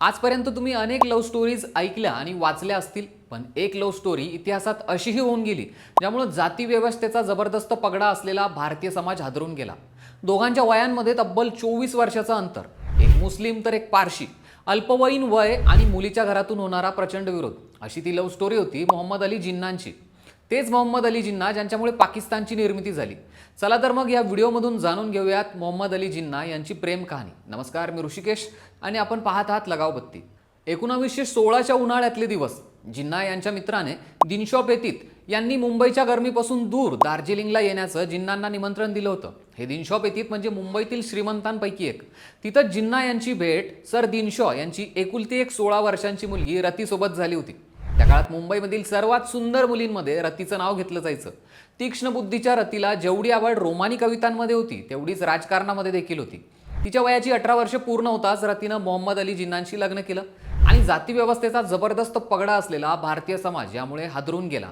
आजपर्यंत तुम्ही अनेक लव्ह स्टोरीज ऐकल्या आणि वाचल्या असतील पण एक लव्ह स्टोरी इतिहासात अशीही होऊन गेली ज्यामुळे जाती व्यवस्थेचा जबरदस्त पगडा असलेला भारतीय समाज हादरून गेला. दोघांच्या वयांमध्ये तब्बल चोवीस वर्षाचं अंतर. एक मुस्लिम तर एक पारशी. अल्पवयीन वय आणि मुलीच्या घरातून होणारा प्रचंड विरोध. अशी ती लव्ह स्टोरी होती मोहम्मद अली जिन्नांची. तेच मोहम्मद अली जिन्ना ज्यांच्यामुळे पाकिस्तानची निर्मिती झाली. चला तर मग या व्हिडिओमधून जाणून घेऊयात मोहम्मद अली जिन्ना यांची प्रेम कहाणी. नमस्कार मी ऋषिकेश आणि आपण पाहत आहात लगाव बत्ती. एकोणावीसशे सोळाच्या उन्हाळ्यातले दिवस. जिन्ना यांच्या मित्राने दिनशॉप येतीत यांनी मुंबईच्या गरमीपासून दूर दार्जिलिंगला येण्याचं जिन्नांना निमंत्रण दिलं होतं. हे दिनशॉप येतीत म्हणजे मुंबईतील श्रीमंतांपैकी एक. तिथं जिन्ना यांची भेट सर दिनशॉ यांची एकुलती एक सोळा वर्षांची मुलगी रतीसोबत झाली होती. काळात मुंबईमधील सर्वात सुंदर मुलींमध्ये रतीचं नाव घेतलं जायचं. तीक्ष्ण बुद्धीच्या रतीला जेवढी आवड रोमानी कवितांमध्ये होती तेवढीच राजकारणामध्ये देखील होती. तिच्या वयाची अठरा वर्ष पूर्ण होताच रतीनं मोहम्मद अली जिन्नांशी लग्न केलं आणि जातीव्यवस्थेचा जबरदस्त पगडा असलेला भारतीय समाज यामुळे हादरून गेला.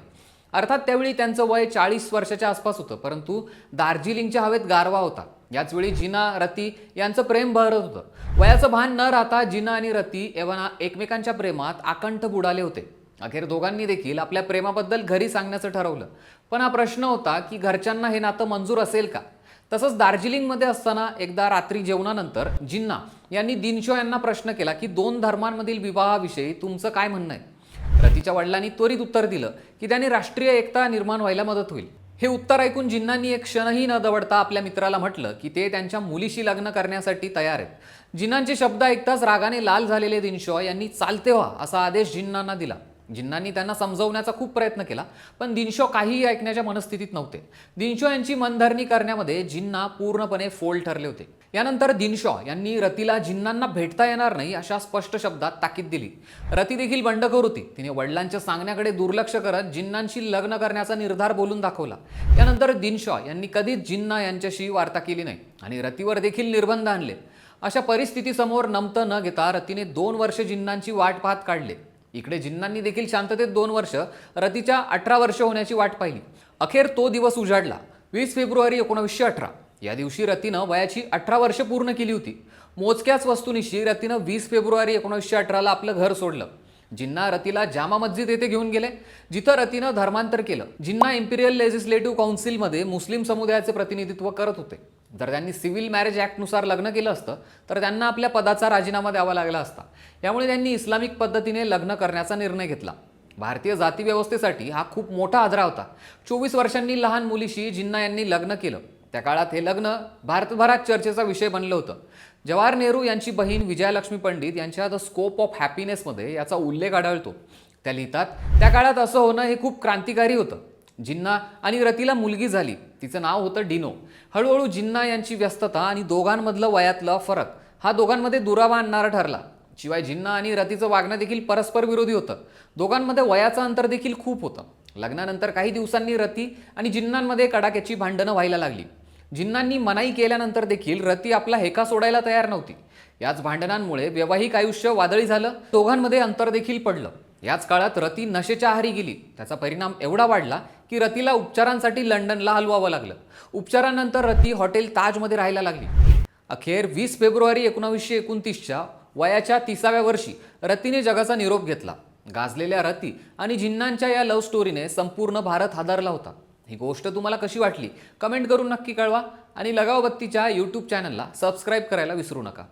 अर्थात त्यावेळी त्यांचं वय चाळीस वर्षाच्या आसपास होतं परंतु दार्जिलिंगच्या हवेत गारवा होता. याचवेळी जिना रती यांचं प्रेम बहरत होतं. वयाचं भान न राहता जिना आणि रती एवना एकमेकांच्या प्रेमात आकंठ बुडाले होते. अखेर दोघांनी देखील आपल्या प्रेमाबद्दल घरी सांगण्याचं ठरवलं. पण हा प्रश्न होता की घरच्यांना हे नातं मंजूर असेल का? तसंच दार्जिलिंगमध्ये असताना एकदा रात्री जेवणानंतर जिन्ना यांनी दिनशो यांना प्रश्न केला की दोन धर्मांमधील विवाहाविषयी तुमचं काय म्हणणं आहे? रतीच्या वडिलांनी त्वरित उत्तर दिलं की त्यांनी राष्ट्रीय एकता निर्माण व्हायला मदत होईल. हे उत्तर ऐकून जिन्नांनी एक क्षणही न दवडता आपल्या मित्राला म्हटलं की ते त्यांच्या मुलीशी लग्न करण्यासाठी तयार आहेत. जिन्नांचे शब्द ऐकताच रागाने लाल झालेले दिनशॉ यांनी चालते व्हा असा आदेश जिन्नांना दिला. जिन्नांनी त्यांना समजवण्याचा खूप प्रयत्न केला पण दिनशो काहीही ऐकण्याच्या मनस्थितीत नव्हते. दिनशो यांची मनधरणी करण्यामध्ये जिन्ना पूर्णपणे फोल ठरले होते. यानंतर दिनशॉ यांनी रतीला जिन्नांना भेटता येणार नाही अशा स्पष्ट शब्दात ताकीद दिली. रती देखील बंडखोर होती. तिने वडिलांच्या सांगण्याकडे दुर्लक्ष करत जिन्नांशी लग्न करण्याचा निर्धार बोलून दाखवला. यानंतर दिनशॉ यांनी कधीच जिन्ना यांच्याशी वार्ता केली नाही आणि रतीवर देखील निर्बंध आणले. अशा परिस्थितीसमोर नमतं न घेता रतीने दोन वर्ष जिन्नांची वाट पाहत काढले. इकडे जिन्नांनी देखील शांततेत दोन वर्ष रतीच्या अठरा वर्ष होण्याची वाट पाहिली. अखेर तो दिवस उजाडला. वीस फेब्रुवारी एकोणावीसशे अठरा. या दिवशी रतीनं वयाची अठरा वर्ष पूर्ण केली होती. मोजक्याच वस्तूनिशी रतीनं वीस फेब्रुवारी एकोणीसशे अठराला आपलं घर सोडलं. जिन्ना रतीला जामा मस्जिद येथे घेऊन गेले. जिथं रतीनं धर्मांतर केलं. जिन्ना इम्पिरियल लेजिस्लेटिव्ह काउन्सिलमध्ये मुस्लिम समुदायाचे प्रतिनिधित्व करत होते. जर त्यांनी सिव्हिल मॅरेज ॲक्टनुसार लग्न केलं असतं तर त्यांना आपल्या पदाचा राजीनामा द्यावा लागला असता. यामुळे त्यांनी इस्लामिक पद्धतीने लग्न करण्याचा निर्णय घेतला. भारतीय जातीव्यवस्थेसाठी हा खूप मोठा आदरा होता. चोवीस वर्षांनी लहान मुलीशी जिन्ना यांनी लग्न केलं. त्या काळात हे लग्न भारतभरात चर्चेचा विषय बनलं होतं. जवाहर नेहरू यांची बहीण विजयालक्ष्मी पंडित यांच्या द स्कोप ऑफ हॅपीनेसमध्ये याचा उल्लेख आढळतो. त्या लिहितात त्या काळात असं होणं हे खूप क्रांतिकारी होतं. जिन्ना आणि रतीला मुलगी झाली. तिचं नाव होतं डिनो. हळूहळू जिन्ना यांची व्यस्तता आणि दोघांमधलं वयातलं फरक हा दोघांमध्ये दुरावा आणणारा ठरला. शिवाय जिन्ना आणि रतीचं वागणं देखील परस्पर विरोधी होतं. दोघांमध्ये वयाचं अंतर देखील खूप होतं. लग्नानंतर काही दिवसांनी रती आणि जिन्नांमध्ये कडाक्याची भांडणं व्हायला लागली. जिन्नांनी मनाई केल्यानंतर देखील रती आपला हेका सोडायला तयार नव्हती. याच भांडणांमुळे वैवाहिक आयुष्य वादळी झालं दोघांमध्ये अंतर देखील पडलं. याच काळात रती नशेच्या आहारी गेली. त्याचा परिणाम एवढा वाढला की रतीला उपचारांसाठी लंडनला हलवावं लागलं. उपचारानंतर रती हॉटेल ताजमध्ये राहायला लागली. अखेर वीस फेब्रुवारी एकोणावीसशे एकोणतीसच्या वयाच्या तिसाव्या वर्षी रतीने जगाचा निरोप घेतला. गाजलेल्या रती आणि जिन्नांच्या या लव्ह स्टोरीने संपूर्ण भारत हादरला होता. ही गोष्ट तुम्हाला कशी वाटली? कमेंट करून नक्की कळवा आणि लगावबत्तीच्या यूट्यूब चॅनलला सबस्क्राईब करायला विसरू नका.